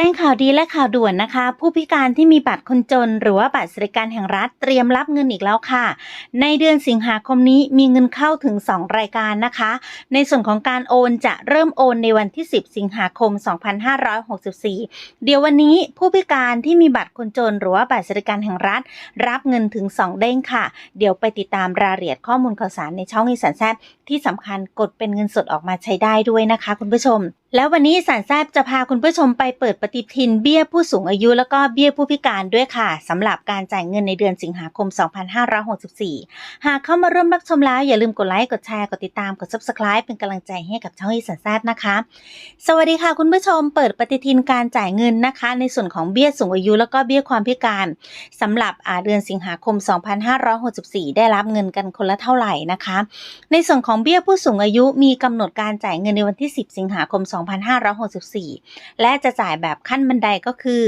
จ้งข่าวดีและข่าวด่วนนะคะ ผู้พิการที่มีบัตรคนจน หรือว่าบัตรสวัสดิการแห่งรัฐเตรียมรับเงินอีกแล้วค่ะ ในเดือนสิงหาคมนี้มีเงินเข้าถึง 2 รายการนะคะ ในส่วนของการโอนจะเริ่มโอนในวันที่ 10 สิงหาคม 2564 เดี๋ยววันนี้ผู้พิการที่มีบัตรคนจน หรือว่าบัตรสวัสดิการแห่งรัฐ รับเงินถึง 2 เด้งค่ะ เดี๋ยวไปติดตามรายละเอียดข้อมูลข่าวสารในช่องอีสานแซบที่สำคัญกดเป็นเงินสดออกมาใช้ได้ด้วยนะคะ คุณผู้ชมแล้ววันนี้สารแซบจะพาคุณผู้ชมไปเปิดปฏิทินเบี้ยผู้สูงอายุแล้วก็เบี้ยผู้พิการด้วยค่ะสำหรับการจ่ายเงินในเดือนสิงหาคม 2564 หากเข้ามาร่วมรับชมแล้ว อย่าลืมกดไลค์กดแชร์กดติดตามกด subscribe เป็นกำลังใจให้กับช่องอีสานแซบนะคะ สวัสดีค่ะคุณผู้ชมเปิดปฏิทินการจ่ายเงินนะคะ ในส่วนของเบี้ยสูงอายุแล้วก็เบี้ยความพิการสำหรับเดือนสิงหาคม 2564 ได้รับเงินกันคนละเท่าไหร่นะคะ ในส่วนของเบี้ยผู้สูงอายุมีกำหนดการจ่ายเงินในวันที่ 10 สิงหาคม2 2564 และจะจ่ายแบบขั้นบันไดก็คือ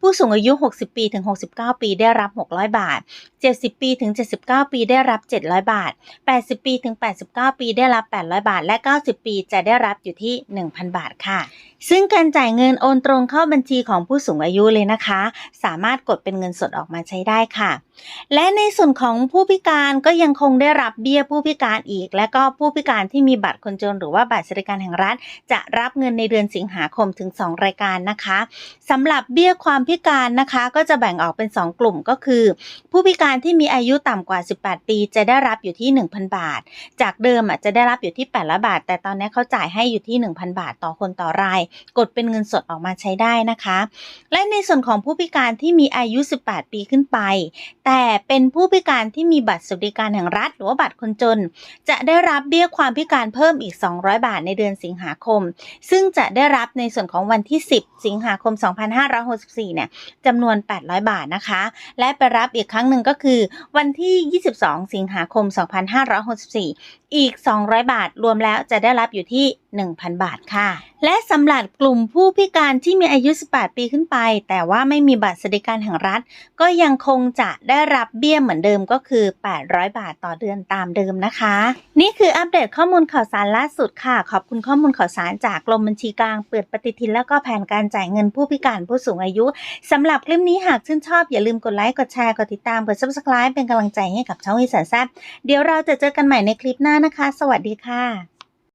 ผู้สูงอายุ 60 ปีถึง 69 ปีได้รับ 600 บาท 70 ปีถึง 79 ปีได้รับ 700 บาท 80 ปีถึง 89 ปีได้รับ 800 บาท และ 90 ปีจะได้รับอยู่ที่ 1,000 บาทค่ะ ซึ่งการจ่ายเงินโอนตรงเข้าบัญชีของผู้สูงอายุเลยนะคะ สามารถกดเป็นเงินสดออกมาใช้ได้ค่ะ และในส่วนของผู้พิการก็ยังคงได้รับเบี้ยผู้พิการอีก และก็ผู้พิการที่มีบัตรคนจนหรือว่าบัตรสวัสดิการแห่งรัฐ จะรับเงินในเดือนสิงหาคมถึง 2 รายการนะคะสำหรับเบี้ยความพิการนะคะ ก็จะแบ่งออกเป็น 2 กลุ่มก็คือ ผู้พิการที่มีอายุต่ำกว่า 18 ปีจะได้รับอยู่ที่ 1,000 บาท จากเดิมอะจะได้รับอยู่ที่800บาท แต่ตอนนี้เขาจ่ายให้อยู่ที่ 1,000 บาทต่อคนต่อราย กดเป็นเงินสดออกมาใช้ได้นะคะ และในส่วนของผู้พิการที่มีอายุ 18 ปีขึ้นไปแต่เป็นผู้พิการที่มีบัตรสวัสดิการแห่งรัฐ หรือว่าบัตรคนจน จะได้รับเบี้ยความพิการเพิ่มอีก 200 บาทในเดือนสิงหาคม ซึ่งจะได้รับในส่วนของวันที่ 10 สิงหาคม 2564 เนี่ยจำนวน 800 บาทนะคะ และไปรับอีกครั้งหนึ่งก็คือวันที่ 22 สิงหาคม 2564 อีก 200 บาทรวมแล้วจะได้รับอยู่ที่ 1,000 บาทค่ะ และสำหรับกลุ่มผู้พิการที่มีอายุ 18 ปีขึ้นไป แต่ว่าไม่มีบัตรสวัสดิการแห่งรัฐ ก็ยังคงจะได้รับเบี้ยเหมือนเดิมก็คือ 800 บาทต่อเดือนตามเดิมนะคะ นี่คืออัปเดตข้อมูลข่าวสารล่าสุดค่ะ ขอบคุณข้อมูลข่าวสารจากกรมบัญชีกลางเปิดปฏิทินแล้วก็แผนการจ่ายเงินผู้พิการผู้สูงอายุสำหรับคลิปนี้หากชื่นชอบอย่าลืมกดไลค์กดแชร์กดติดตามกด subscribe เป็นกำลังใจให้กับช่องอีสานแซบเดี๋ยวเราจะเจอกันใหม่ในคลิปหน้านะคะ สวัสดีค่ะ